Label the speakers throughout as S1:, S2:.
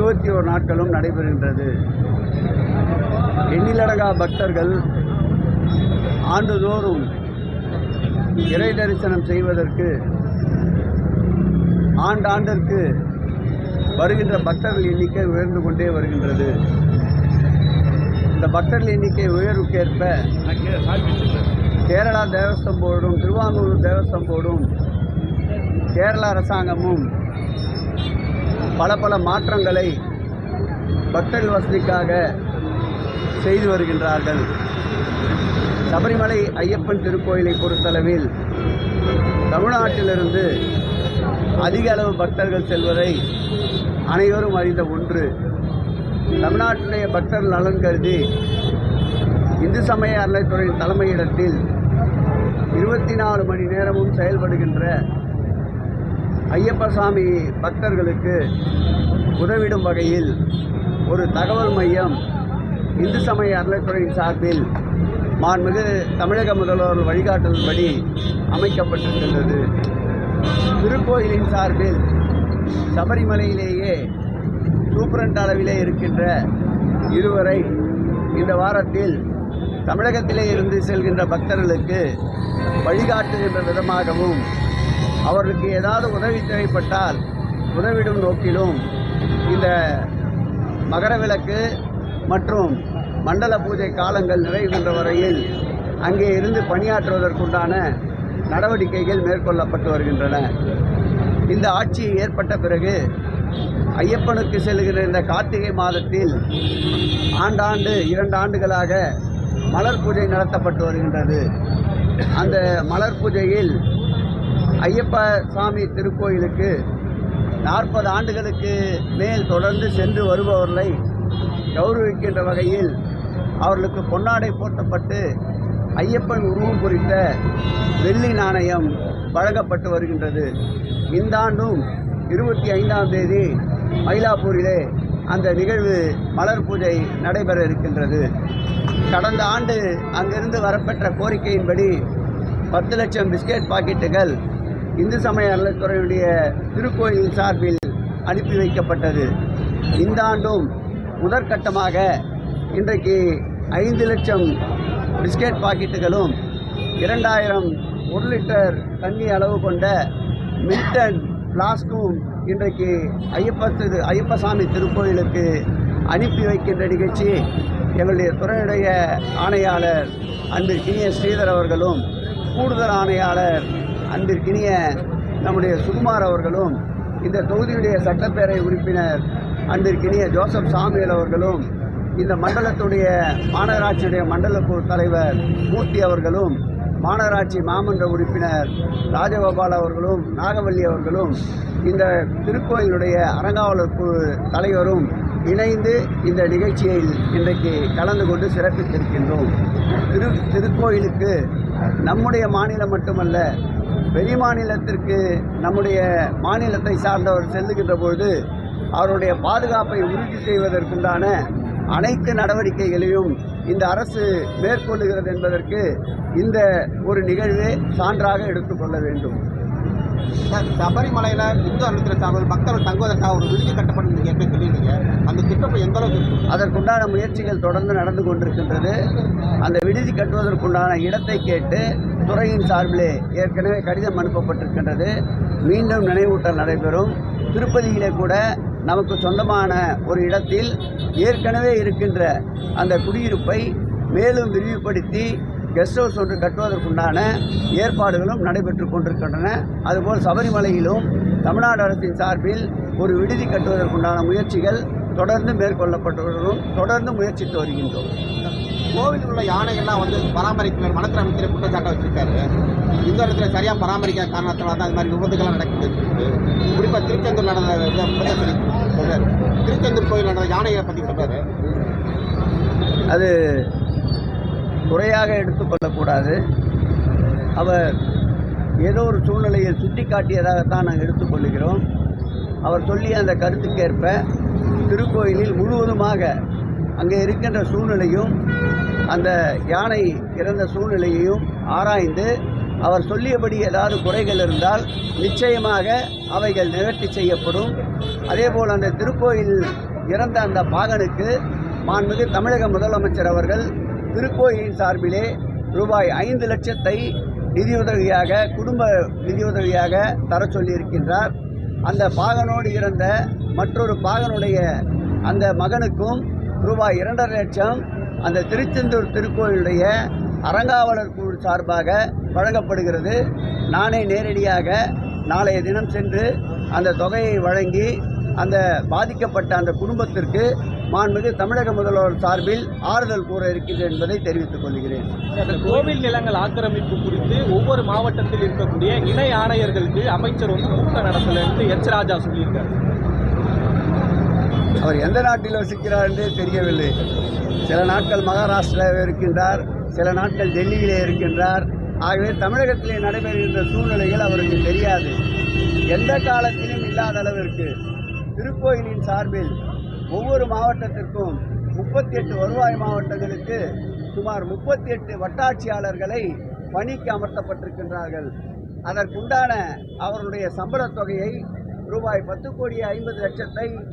S1: இருபத்தி ஓரு நாட்களும் நடைபெறுகின்றது. எண்ணிலடங்கா பக்தர்கள் ஆண்டுதோறும் இறை தரிசனம் செய்வதற்கு ஆண்டாண்டிற்கு வருகின்ற பக்தர்கள் எண்ணிக்கை உயர்ந்து கொண்டே வருகின்றது. இந்த பக்தர்கள் எண்ணிக்கை உயர்வுக்கேற்ப கேரளா தேவஸ்வம் போர்டும் திருவாங்கூர் தேவஸ்வம் போர்டும் கேரள அரசாங்கமும் பல பல மாற்றங்களை பக்தர்கள் வசதிக்காக செய்து வருகின்றார்கள். சபரிமலை ஐயப்பன் திருக்கோயிலை பொறுத்தளவில் தமிழ்நாட்டிலிருந்து அதிக அளவு பக்தர்கள் செல்வதை அனைவரும் அறிந்த ஒன்று. தமிழ்நாட்டினுடைய பக்தர் நலன் கருதி இந்து சமய அறநிலைத்துறையின் தலைமையிடத்தில் இருபத்தி நாலு மணி நேரமும் செயல்படுகின்ற ஐயப்பசாமி பக்தர்களுக்கு உதவிடும் வகையில் ஒரு தகவல் மையம் இந்து சமய அறநிலைத்துறையின் சார்பில் மாண்புமிகு தமிழக முதல்வர் வழிகாட்டுதல்படி அமைக்கப்பட்டிருக்கின்றது. திருக்கோயிலின் சார்பில் சபரிமலையிலேயே சூப்பரண்ட் அளவிலே இருக்கின்ற இருவரை இந்த வாரத்தில் தமிழகத்திலே இருந்து செல்கின்ற பக்தர்களுக்கு வழிகாட்டுகின்ற விதமாகவும் அவர்களுக்கு ஏதாவது உதவி தேவைப்பட்டால் உதவிடும் நோக்கிலும் இந்த மகர விளக்கு மற்றும் மண்டல பூஜை காலங்கள் நிறைவுகின்ற வரையில் அங்கே இருந்து பணியாற்றுவதற்குண்டான நடவடிக்கைகள் மேற்கொள்ளப்பட்டு வருகின்றன. இந்த ஆட்சி ஏற்பட்ட பிறகு ஐயப்பனுக்கு செல்கிற இந்த கார்த்திகை மாதத்தில் ஆண்டாண்டு இரண்டு ஆண்டுகளாக மலர் பூஜை நடத்தப்பட்டு வருகின்றது. அந்த மலர் பூஜையில் ஐயப்ப சாமி திருக்கோயிலுக்கு நாற்பது ஆண்டுகளுக்கு மேல் தொடர்ந்து சென்று வருபவர்களை கௌரவிக்கின்ற வகையில் அவர்களுக்கு பொன்னாடை போட்டப்பட்டு ஐயப்பன் உருவம் குறித்த வெள்ளி நாணயம் வழங்கப்பட்டு வருகின்றது. இந்த ஆண்டும் இருபத்தி ஐந்தாம் தேதி மயிலாப்பூரிலே அந்த நிகழ்வு மலர் பூஜை நடைபெற இருக்கின்றது. கடந்த ஆண்டு அங்கிருந்து வரப்பெற்ற கோரிக்கையின்படி பத்து லட்சம் பிஸ்கெட் பாக்கெட்டுகள் இந்து சமய அறநிலைத்துறையுடைய திருக்கோயில் சார்பில் அனுப்பி வைக்கப்பட்டது. இந்த ஆண்டும் முதற்கட்டமாக இன்றைக்கு ஐந்து லட்சம் பிஸ்கெட் பாக்கெட்டுகளும் இரண்டாயிரம் ஒரு லிட்டர் தண்ணி அளவு கொண்ட மில்டன் பிளாஸ்கும் இன்றைக்கு ஐயப்ப திரு ஐயப்பசாமி திருக்கோயிலுக்கு அனுப்பி வைக்கின்ற நிகழ்ச்சி எங்களுடைய துறையுடைய ஆணையாளர் அன்பிற்கினிய ஸ்ரீதர் அவர்களும் கூடுதல் ஆணையாளர் அன்பிற்கினிய நம்முடைய சுகுமார் அவர்களும் இந்த தொகுதியுடைய சட்டப்பேரவை உறுப்பினர் அன்பிற்கினிய ஜோசப் சாமியல் அவர்களும் இந்த மண்டலத்துடைய மாநகராட்சியுடைய மண்டல தலைவர் மூர்த்தி அவர்களும் மாநகராட்சி மாமன்ற உறுப்பினர் ராஜகோபால் அவர்களும் நாகவல்லி அவர்களும் இந்த திருக்கோயிலுடைய அறங்காவலர் குழு தலைவரும் இணைந்து இந்த நிகழ்ச்சியில் இன்றைக்கு கலந்து கொண்டு சிறப்பித்திருக்கின்றோம். திரு திருக்கோயிலுக்கு நம்முடைய மாநிலம் மட்டுமல்ல வெளி மாநிலத்திற்கு நம்முடைய மாநிலத்தை சார்ந்தவர் செல்லுகின்ற பொழுது அவருடைய பாதுகாப்பை உறுதி செய்வதற்குண்டான அனைத்து நடவடிக்கைகளையும் இந்த அரசு மேற்கொள்ளுகிறது என்பதற்கு இந்த ஒரு நிகழ்வே சான்றாக எடுத்துக்கொள்ள வேண்டும்.
S2: சபரிமலையில் இந்து அனுத்திர சார்பில் பக்தர்கள் தங்குவதற்காக ஒரு விடுதி கட்டப்படும் நீங்கள் எப்படி சொல்லியிருந்தீங்க. அந்த திட்டம் எந்த அளவுக்கு
S1: அதற்குண்டான முயற்சிகள் தொடர்ந்து நடந்து கொண்டிருக்கின்றது. அந்த விடுதி கட்டுவதற்குண்டான இடத்தை கேட்டு துறையின் சார்பிலே ஏற்கனவே கடிதம் அனுப்பப்பட்டிருக்கின்றது. மீண்டும் நினைவூட்டல் நடைபெறும். திருப்பதியிலே கூட நமக்கு சொந்தமான ஒரு இடத்தில் ஏற்கனவே இருக்கின்ற அந்த குடியிருப்பை மேலும் விரிவுபடுத்தி கெஸ்ட் ஹவுஸ் ஒன்று கட்டுவதற்குண்டான ஏற்பாடுகளும் நடைபெற்று கொண்டிருக்கின்றன. அதுபோல் சபரிமலையிலும் தமிழ்நாடு அரசின் சார்பில் ஒரு விடுதி கட்டுவதற்குண்டான முயற்சிகள் தொடர்ந்து மேற்கொள்ளப்பட்டு வருகிறோம் தொடர்ந்து முயற்சித்து வருகின்றோம்.
S2: கோவிலில் உள்ள யானைகள்லாம் வந்து பராமரிக்கிற வனத்துறை அமைச்சர் குற்றச்சாட்டை வச்சிருக்காரு. இந்து இடத்துல சரியாக பராமரிக்காத காரணத்தினால தான் இந்த மாதிரி விபத்துகள்லாம் நடக்குது. குறிப்பாக திருச்செந்தூர் நடந்த சொல்றாரு? திருச்செந்தூர் கோயில் நடந்த யானைகளை பற்றி சொல்றாரு.
S1: அது குறையாக எடுத்துக்கொள்ளக்கூடாது அவர் ஏதோ ஒரு சூழ்நிலையை சுட்டி காட்டியதாகத்தான் நாங்கள் எடுத்துக்கொள்கிறோம் அவர் சொல்லிய அந்த கருத்துக்கேற்ப திருக்கோயிலில் முழுவதுமாக அங்கே இருக்கின்ற சூழ்நிலையும் அந்த யானை இறந்த சூழ்நிலையையும் ஆராய்ந்து அவர் சொல்லியபடி ஏதாவது குறைகள் இருந்தால் நிச்சயமாக அவைகள் நிவர்த்தி செய்யப்படும். அதேபோல் அந்த திருக்கோயில் இறந்த அந்த பாகனுக்கு மாண்புமிகு தமிழக முதலமைச்சர் அவர்கள் திருக்கோயிலின் சார்பிலே ரூபாய் ஐந்து லட்சத்தை நிதியுதவியாக குடும்ப நிதியுதவியாக தர சொல்லியிருக்கின்றார். அந்த பாகனோடு இறந்த மற்றொரு பாகனுடைய அந்த மகனுக்கும் ரூபாய் இரண்டரை லட்சம் அந்த திருச்செந்தூர் திருக்கோயிலுடைய அறங்காவலர் குழு சார்பாக வழங்கப்படுகிறது. நானே நேரடியாக நாளைய தினம் சென்று அந்த தொகையை வழங்கி அந்த பாதிக்கப்பட்ட அந்த குடும்பத்திற்கு மாண்புமிகு தமிழக முதல்வர் சார்பில் ஆறுதல் கூற இருக்கின்றேன் என்பதை தெரிவித்துக் கொள்கிறேன்.
S3: கோவில் நிலங்கள் ஆக்கிரமிப்பு குறித்து ஒவ்வொரு மாவட்டத்தில் இருக்கக்கூடிய இணை ஆணையர்களுக்கு அமைச்சர் வந்து கூட்டம் நடத்தலன்னு எச் ராஜா சொல்லியிருக்காரு.
S1: அவர் எந்த நாட்டில் வசிக்கிறார் என்றே தெரியவில்லை. சில நாட்கள் மகாராஷ்டிராவில் இருக்கின்றார் சில நாட்கள் டெல்லியிலே இருக்கின்றார். ஆகவே தமிழகத்திலே நடைபெறுகின்ற சூழ்நிலைகள் அவருக்கு தெரியாது. எந்த காலத்திலும் இல்லாத அளவிற்கு திருக்கோயிலின் சார்பில் ஒவ்வொரு மாவட்டத்திற்கும் முப்பத்தி எட்டு வருவாய் மாவட்டங்களுக்கு சுமார் முப்பத்தி எட்டு வட்டாட்சியாளர்களை பணிக்கு அமர்த்தப்பட்டிருக்கின்றார்கள். அதற்குண்டான அவருடைய சம்பளத் தொகையை ரூபாய் பத்து கோடி ஐம்பது லட்சத்தை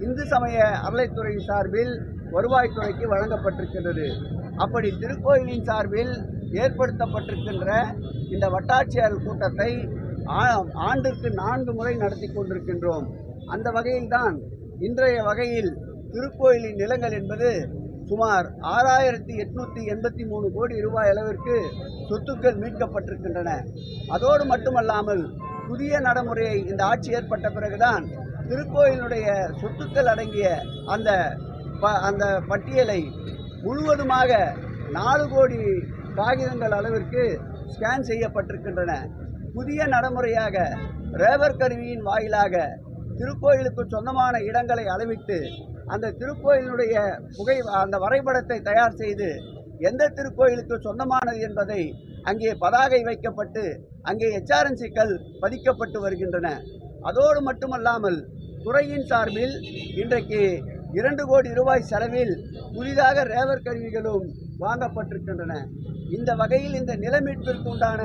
S1: இந்து சமய அறளைத்துறை சார்பில் வருவாய்த்துறைக்கு வழங்கப்பட்டிருக்கின்றது. அப்படி திருக்கோயிலின் சார்பில் ஏற்படுத்தப்பட்டிருக்கின்ற இந்த வட்டாட்சியர் கூட்டத்தை ஆ- ஆண்டுக்கு நான்கு முறை நடத்தி கொண்டிருக்கின்றோம். அந்த வகையில்தான் இன்றைய வகையில் திருக்கோயிலின் நிலங்கள் என்பது சுமார் ஆறாயிரத்தி எட்நூற்றி எண்பத்தி மூணு கோடி ரூபாய் அளவிற்கு சொத்துக்கள் மீட்கப்பட்டிருக்கின்றன. அதோடு மட்டுமல்லாமல் புதிய நடைமுறையை இந்த ஆட்சி ஏற்பட்ட பிறகுதான் திருக்கோயிலுடைய சொத்துக்கள் அடங்கிய அந்த ப- அந்த பட்டியலை முழுவதுமாக நாலு கோடி காகிதங்கள் அளவிற்கு ஸ்கேன் செய்யப்பட்டிருக்கின்றன. புதிய நடைமுறையாக ரேவர் கருவியின் வாயிலாக திருக்கோயிலுக்கு சொந்தமான இடங்களை அளவிட்டு அந்த திருக்கோயிலுடைய புகை அந்த வரைபடத்தை தயார் செய்து எந்த திருக்கோயிலுக்கு சொந்தமானது என்பதை அங்கே பதாகை வைக்கப்பட்டு அங்கே எச்ஆர்என்சிக்கள் பதிக்கப்பட்டு வருகின்றன. அதோடு மட்டுமல்லாமல் துறையின் சார்பில் இன்றைக்கு இரண்டு கோடி ரூபாய் செலவில் புதிதாக ரேவர் கருவிகளும் வாங்கப்பட்டிருக்கின்றன. இந்த வகையில் இந்த நிலமீட்பிற்கு உண்டான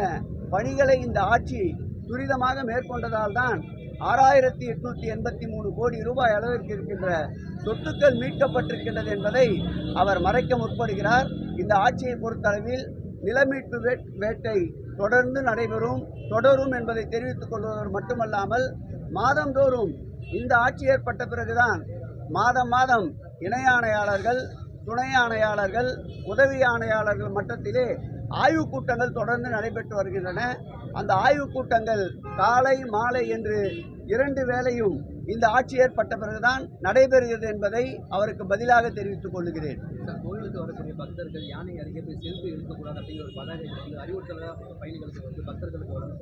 S1: பணிகளை இந்த ஆட்சி துரிதமாக மேற்கொண்டதால் தான் ஆறாயிரத்தி எட்நூத்தி எண்பத்தி மூணு கோடி ரூபாய் அளவிற்கு இருக்கின்ற சொத்துக்கள் மீட்கப்பட்டிருக்கின்றது என்பதை அவர் மறைக்க முற்படுகிறார். இந்த ஆட்சியை பொறுத்தளவில் நிலமீட்பு வேட்- வேட்டை தொடர்ந்து நடைபெறும் தொடரும் என்பதை தெரிவித்துக் கொள்வதோடு மட்டுமல்லாமல் மாதந்தோறும் இந்த ஆட்சி ஏற்பட்ட பிறகுதான் மாதம் மாதம் இணை ஆணையாளர்கள் துணை ஆணையாளர்கள் உதவி ஆணையாளர்கள் மட்டத்திலே ஆய்வுக் கூட்டங்கள் தொடர்ந்து நடைபெற்று வருகின்றன. அந்த ஆய்வுக் கூட்டங்கள் காலை மாலை என்று இரண்டு வேளையும் இந்த ஆட்சி ஏற்பட்ட பிறகுதான் நடைபெறுகிறது என்பதை அவருக்கு பதிலாக தெரிவித்துக் கொள்கிறேன்.
S4: கோயிலுக்கு வரக்கூடிய பக்தர்கள் யானை அருகே போய் செல்ஃபி எடுக்கக்கூடாது அப்படிங்கிற ஒரு பதாகை வந்து அறிவுறுத்தலாக பயணிகளுக்கு வந்து பக்தர்களுக்கு வரும்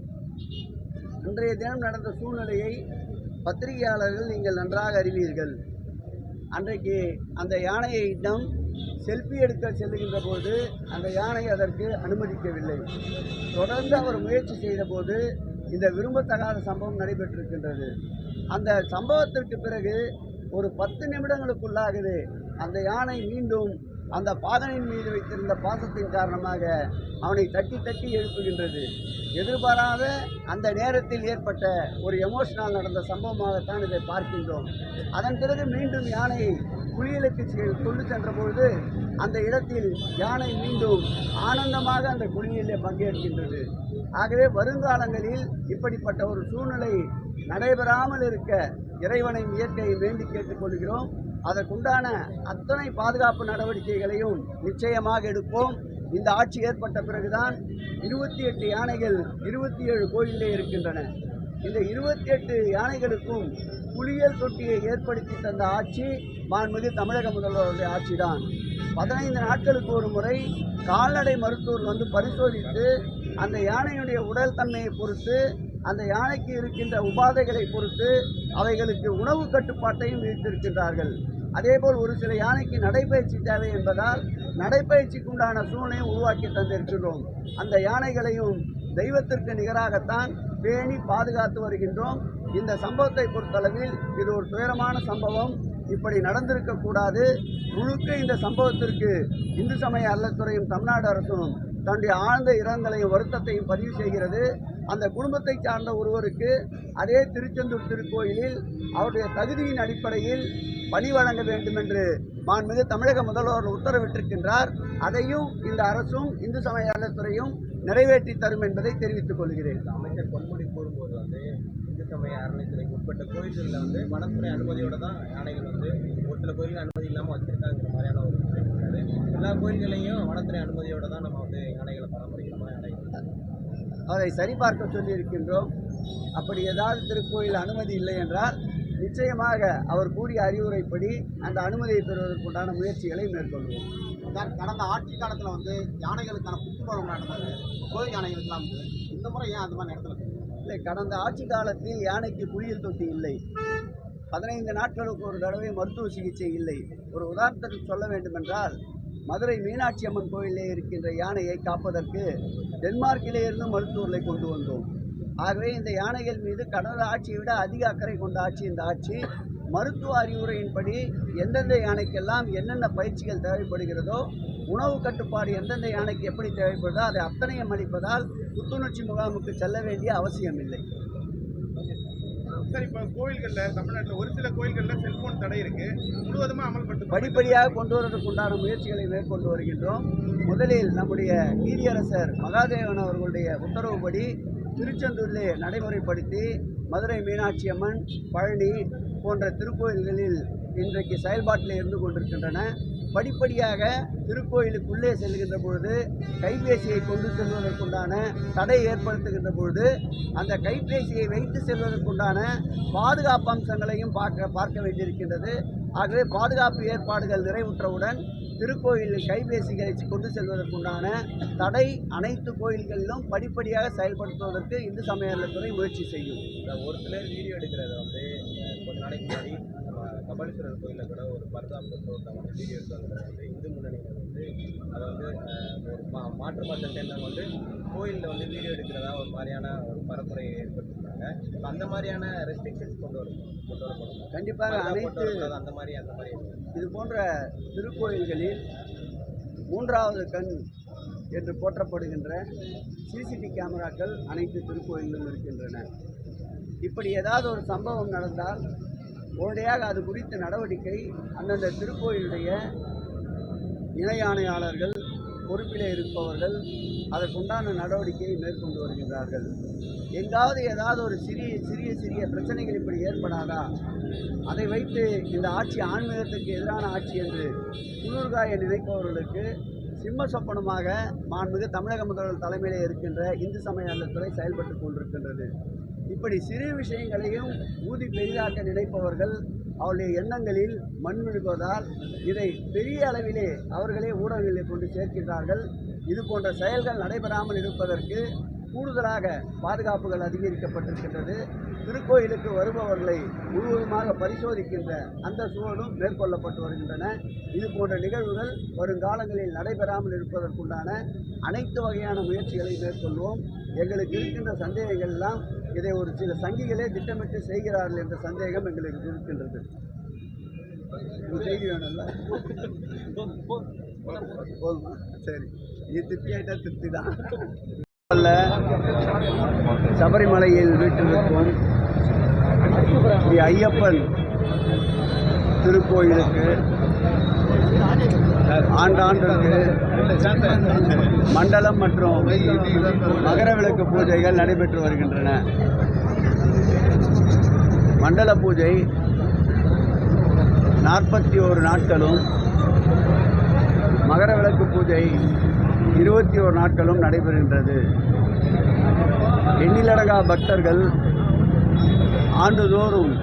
S1: இன்றைய தினம் நடந்த சூழ்நிலையை பத்திரிகையாளர்கள் நீங்கள் நன்றாக அறிவீர்கள். அன்றைக்கு அந்த யானையிடம் செல்ஃபி எடுக்க செல்லுகின்ற போது அந்த யானை அதற்கு அனுமதிக்கவில்லை. தொடர்ந்து அவர் முயற்சி செய்தபோது இந்த விரும்பத்தகாத சம்பவம் நடைபெற்றிருக்கின்றது. அந்த சம்பவத்திற்கு பிறகு ஒரு பத்து நிமிடங்களுக்குள்ளாகவே அந்த யானை மீண்டும் அந்த பாகனின் மீது வைத்திருந்த பாசத்தின் காரணமாக அவனை தட்டி தட்டி எழுப்புகின்றது. எதிர்பாராத அந்த நேரத்தில் ஏற்பட்ட ஒரு எமோஷனால் நடந்த சம்பவமாகத்தான் இதை பார்க்கின்றோம். அதன் பிறகு மீண்டும் யானையை குளியலுக்கு செ- கொண்டு சென்ற பொழுது அந்த இடத்தில் யானை மீண்டும் ஆனந்தமாக அந்த குளியலிலே பங்கேற்கின்றது. ஆகவே வருங்காலங்களில் இப்படிப்பட்ட ஒரு சூழ்நிலை நடைபெறாமல் இருக்க இறைவனை இயற்கையை வேண்டி கேட்டுக்கொள்கிறோம் அதற்குண்டான அத்தனை பாதுகாப்பு நடவடிக்கைகளையும் நிச்சயமாக எடுப்போம். இந்த ஆட்சி ஏற்பட்ட பிறகுதான் இருபத்தி எட்டு யானைகள் இருபத்தி ஏழு கோயிலே இருக்கின்றன. இந்த இருபத்தி எட்டு யானைகளுக்கும் குளியல் தொட்டியை ஏற்படுத்தி தந்த ஆட்சி மாண்புமிகு தமிழக முதல்வருடைய ஆட்சிதான். பதினைந்து நாட்களுக்கு ஒரு முறை கால்நடை மருத்துவர் வந்து பரிசோதித்து அந்த யானையுடைய உடல் தன்மையை பொறுத்து அந்த யானைக்கு இருக்கின்ற உபாதைகளை பொறுத்து அவைகளுக்கு உணவு கட்டுப்பாட்டையும் விதித்திருக்கின்றார்கள். அதேபோல் ஒரு சில யானைக்கு நடைபயிற்சி தேவை என்பதால் நடைப்பயிற்சிக்கு உண்டான சூழ்நிலையும் உருவாக்கி தந்திருக்கின்றோம். அந்த யானைகளையும் தெய்வத்திற்கு நிகராகத்தான் பேணி பாதுகாத்து வருகின்றோம். இந்த சம்பவத்தை பொறுத்தளவில் இது ஒரு துயரமான சம்பவம். இப்படி நடந்திருக்கக்கூடாது முழுக்க இந்த சம்பவத்திற்கு இந்து சமய அறத்துறையும் தமிழ்நாடு அரசும் தன்னுடைய ஆழ்ந்த இரங்கலையும் வருத்தத்தையும் பதிவு செய்கிறது. அந்த குடும்பத்தை சார்ந்த ஒருவருக்கு அதே திருச்செந்தூர் திருக்கோயிலில் அவருடைய தகுதியின் அடிப்படையில் பணி வழங்க வேண்டும் என்று மாண்புமிகு தமிழக முதல்வர் உத்தரவிட்டிருக்கின்றார். அதையும் இந்த அரசும் இந்து சமய அறநிலையத்துறையும் நிறைவேற்றி தரும் என்பதை தெரிவித்துக் கொள்கிறேன்.
S4: அமைச்சர் பொன்முடி சமய அறநிலைத்துறைக்கு உட்பட்ட கோயில்களில் வந்து வனத்துறை அனுமதியோட தான் யானைகள் வந்து ஒரு சில கோயில்கள் அனுமதி இல்லாமல் வச்சிருக்காங்கிற மாதிரியான ஒரு இருக்காரு எல்லா கோயில்களையும் வனத்துறை அனுமதியோட தான் நம்ம வந்து யானைகளை பராமரிக்கணுமா யானைகள்
S1: அதை சரிபார்க்க சொல்லியிருக்கின்றோம். அப்படி ஏதாவது திருக்கோயில் அனுமதி இல்லை என்றால் நிச்சயமாக அவர் கூறிய அறிவுரைப்படி அந்த அனுமதியை பெறுவதற்குண்டான முயற்சிகளை மேற்கொள்வோம்.
S2: சார் கடந்த ஆட்சி காலத்தில் வந்து யானைகளுக்கான புத்துமரம் நடந்தது கோயில் யானைகளுக்கெல்லாம் வந்து இந்த முறை ஏன் அந்த மாதிரி நடத்தல
S1: இல்லை கடந்த ஆட்சி காலத்தில் யானைக்கு குளியல் தொட்டி இல்லை. பதினைந்து நாட்களுக்கு ஒரு தடவை மருத்துவ சிகிச்சை இல்லை. ஒரு உதாரணத்துக்கு சொல்ல வேண்டுமென்றால் மதுரை மீனாட்சி அம்மன் கோயிலே இருக்கின்ற யானையை காப்பதற்கு டென்மார்க்கிலே இருந்து மருத்துவர்களை கொண்டு வந்தோம். ஆகவே இந்த யானைகள் மீது கடந்த ஆட்சியை விட அதிக அக்கறை கொண்ட ஆட்சி இந்த ஆட்சி. மருத்துவ அறிவுரையின்படி எந்தெந்த யானைக்கெல்லாம் என்னென்ன பயிற்சிகள் தேவைப்படுகிறதோ உணவு கட்டுப்பாடு எந்தெந்த யானைக்கு எப்படி தேவைப்படுதோ அதை அத்தனையும் அளிப்பதால் புத்துணர்ச்சி முகாமுக்கு செல்ல வேண்டிய அவசியம் இல்லை
S5: சார் இப்போ கோயில்களில் தமிழ்நாட்டில் ஒரு சில கோயில்களில் செல்போன் தடை இருக்கு. முழுவதுமா அமல்படுத்த
S1: படிப்படியாக கொண்டு வருவதற்குண்டான முயற்சிகளை மேற்கொண்டு வருகின்றோம். முதலில் நம்முடைய நீதியரசர் மகாதேவன் அவர்களுடைய உத்தரவுப்படி திருச்செந்தூரிலே நடைமுறைப்படுத்தி மதுரை மீனாட்சி அம்மன் பழனி போன்ற திருக்கோயில்களில் இன்றைக்கு செயல்பாட்டில் இருந்து கொண்டிருக்கின்றன. படிப்படியாக திருக்கோயிலுக்குள்ளே செல்கின்ற பொழுது கைபேசியை கொண்டு செல்வதற்குண்டான தடை ஏற்படுத்துகின்ற பொழுது அந்த கைபேசியை வைத்து செல்வதற்குண்டான பாதுகாப்பு அம்சங்களையும் பார்க்க பார்க்க வேண்டியிருக்கின்றது. ஆகவே பாதுகாப்பு ஏற்பாடுகள் நிறைவுற்றவுடன் திருக்கோயிலில் கைபேசிகளை கொண்டு செல்வதற்குண்டான தடை அனைத்து கோயில்களிலும் படிப்படியாக செயல்படுத்துவதற்கு இந்து சமய அறநிலையத்துறை முயற்சி செய்யும்.
S4: இந்த ஒரு சிலர் வீடியோ எடுக்கிறத வந்து அஹ், கொஞ்ச நாளைக்கு முன்னாடி கபாலீஸ்வரர் கோயிலில் கூட ஒரு பர்தா போட்டு ஒருத்தவங்க வந்து வீடியோ எடுத்தாங்க வந்து இந்து முன்னணியினர் வந்து அதை வந்து ஒரு மா மாற்று மதத்தை சேர்ந்தவங்க வந்து கோயிலில் வந்து வீடியோ எடுக்கிறதா ஒரு மாதிரியான ஒரு பரப்புரையை ஏற்படுத்திருக்காங்க இப்ப அந்த மாதிரியான ரெஸ்ட்ரிக்ஷன்ஸ் கொண்டு வரும் கொண்டு வரப்படும்.
S1: கண்டிப்பாக அனைத்து
S4: அந்த மாதிரி அந்த மாதிரி.
S1: இது போன்ற திருக்கோயில்களில் மூன்றாவது கண் என்று போற்றப்படுகின்ற சிசிடி கேமராக்கள் அனைத்து திருக்கோயிலும் இருக்கின்றன. இப்படி ஏதாவது ஒரு சம்பவம் நடந்தால் உடனடியாக அது குறித்த நடவடிக்கை அந்தந்த திருக்கோயிலுடைய இணை ஆணையாளர்கள் பொறுப்பிலே இருப்பவர்கள் அதற்குண்டான நடவடிக்கையை மேற்கொண்டு வருகின்றார்கள். எங்காவது ஏதாவது ஒரு சிறிய சிறிய சிறிய பிரச்சனைகள் இப்படி ஏற்படாதா? அதை வைத்து இந்த ஆட்சி ஆன்மீகத்துக்கு எதிரான ஆட்சி என்று குளிர்காய நினைப்பவர்களுக்கு சிம்ம சொப்பனமாக மாண்புமிகு தமிழக முதல்வர் தலைமையிலே இருக்கின்ற இந்து சமய துறை செயல்பட்டு கொண்டிருக்கின்றது. இப்படி சிறு விஷயங்களையும் ஊதி பெரிதாக்க நினைப்பவர்கள் அவருடைய எண்ணங்களில் மண் விழுவதால் இதை பெரிய அளவிலே அவர்களே ஊடகங்களில் கொண்டு சேர்க்கின்றார்கள். இது போன்ற செயல்கள் நடைபெறாமல் இருப்பதற்கு கூடுதலாக பாதுகாப்புகள் அதிகரிக்கப்பட்டிருக்கின்றது. திருக்கோயிலுக்கு வருபவர்களை முழுவதுமாக பரிசோதிக்கின்ற அந்த சூழலும் மேற்கொள்ளப்பட்டு வருகின்றன. இது போன்ற நிகழ்வுகள் வருங்காலங்களில் நடைபெறாமல் இருப்பதற்குண்டான அனைத்து வகையான முயற்சிகளை மேற்கொள்வோம். எங்களுக்கு இருக்கின்ற சந்தேகங்கள் எல்லாம் இதை ஒரு சில சங்கிகளே திட்டமிட்டு செய்கிறார்கள் என்ற சந்தேகம் எங்களுக்கு இருக்கின்றது. செய்தி வேணும்ல? போதுமா? சரி. இது திருப்தி ஆயிட்டா திருப்தி தான் சபரிமலையில் வீட்டிருக்கும் ஸ்ரீ ஐயப்பன் திருக்கோயிலுக்கு ஆண்டாண்டு மண்டலம் மற்றும் மகர விளக்கு பூஜைகள் நடைபெற்று வருகின்றன. மண்டல பூஜை நாற்பத்தி ஓரு நாட்களும் மகர விளக்கு பூஜை இருபத்தி ஓரு நாட்களும் நடைபெறுகின்றது. எண்ணிலடங்கா பக்தர்கள் ஆண்டுதோறும்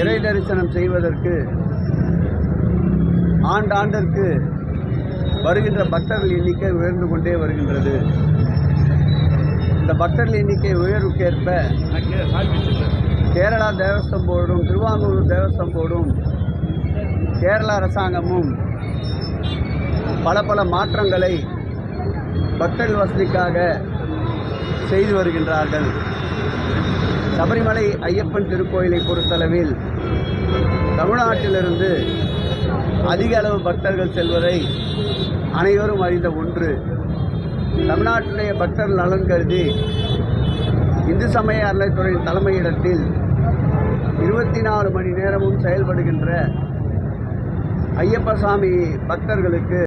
S1: இறை தரிசனம் செய்வதற்கு ஆண்டாண்டிற்கு வருகின்ற பக்தர்கள் எண்ணிக்கை உயர்ந்து கொண்டே வருகின்றது. இந்த பக்தர்கள் எண்ணிக்கை உயர்வுக்கேற்ப கேரளா தேவஸ்தம் போர்டும் திருவாங்கூர் தேவஸ்தம் போர்டும் கேரளா அரசாங்கமும் பல பல மாற்றங்களை பக்தர்கள் வசதிக்காக செய்து வருகின்றார்கள். சபரிமலை ஐயப்பன் திருக்கோயிலை பொறுத்தளவில் தமிழ்நாட்டிலிருந்து அதிக அளவு பக்தர்கள் செல்வதை அனைவரும் அறிந்த ஒன்று. தமிழ்நாட்டினுடைய பக்தர் நலன் கருதி இந்து சமய அறநிலைத்துறையின் தலைமையிடத்தில் இருபத்தி நாலு மணி நேரமும் செயல்படுகின்ற ஐயப்பசாமி பக்தர்களுக்கு